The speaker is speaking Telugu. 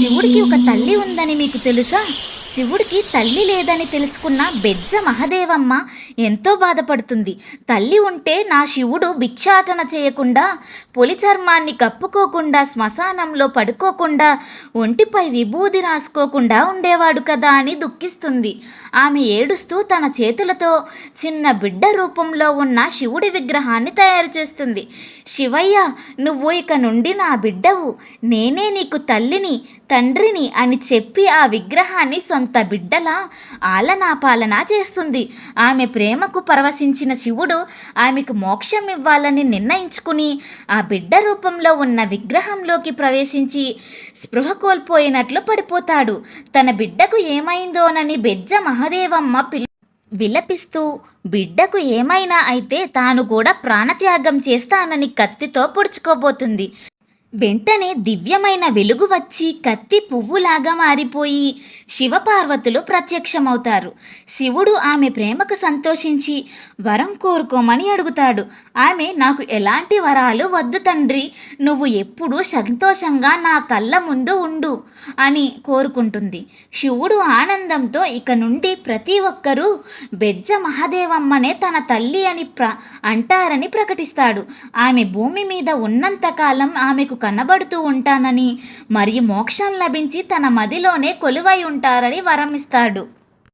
శివుడికి ఒక తల్లి ఉందని మీకు తెలుసా? శివుడికి తల్లి లేదని తెలుసుకున్న బెజ్జ మహదేవమ్మ ఎంతో బాధపడుతుంది. తల్లి ఉంటే నా శివుడు భిక్షాటన చేయకుండా పొలి చర్మాన్ని కప్పుకోకుండా శ్మశానంలో పడుకోకుండా ఒంటిపై విభూది రాసుకోకుండా ఉండేవాడు కదా అని దుఃఖిస్తుంది. ఆమె ఏడుస్తూ తన చేతులతో చిన్న బిడ్డ రూపంలో ఉన్న శివుడి విగ్రహాన్ని తయారు చేస్తుంది. శివయ్య నువ్వు ఇక నుండి నా బిడ్డవు. నేనే నీకు తల్లిని తండ్రిని అని చెప్పి ఆ విగ్రహాన్ని సొంత బిడ్డలా ఆలనాపాలన చేస్తుంది. ఆమె ప్రేమకు పరవశించిన శివుడు ఆమెకు మోక్షం ఇవ్వాలని నిర్ణయించుకుని ఆ బిడ్డ రూపంలో ఉన్న విగ్రహంలోకి ప్రవేశించి స్పృహ కోల్పోయినట్లు పడిపోతాడు. తన బిడ్డకు ఏమైందోనని బెజ్జ మహదేవమ్మ పిల్ విలపిస్తూ బిడ్డకు ఏమైనా అయితే తాను కూడా ప్రాణత్యాగం చేస్తానని కత్తితో పొడుచుకోబోతుంది. వెంటనే దివ్యమైన వెలుగు వచ్చి కత్తి పువ్వులాగా మారిపోయి శివపార్వతులు ప్రత్యక్షమవుతారు. శివుడు ఆమె ప్రేమకు సంతోషించి వరం కోరుకోమని అడుగుతాడు. ఆమె నాకు ఎలాంటి వరాలు వద్దు తండ్రి. నువ్వు ఎప్పుడూ సంతోషంగా నా కళ్ళ ముందు ఉండు అని కోరుకుంటుంది. శివుడు ఆనందంతో ఇక నుండి ప్రతి ఒక్కరూ బెజ్జ మహాదేవమ్మనే తన తల్లి అని ప్ర అంటారని ప్రకటిస్తాడు. ఆమె భూమి మీద ఉన్నంతకాలం ఆమెకు కనబడుతూ ఉంటానని మరియు మోక్షం లభించి తన మదిలోనే కొలువై ఉంటారని వరమిస్తాడు.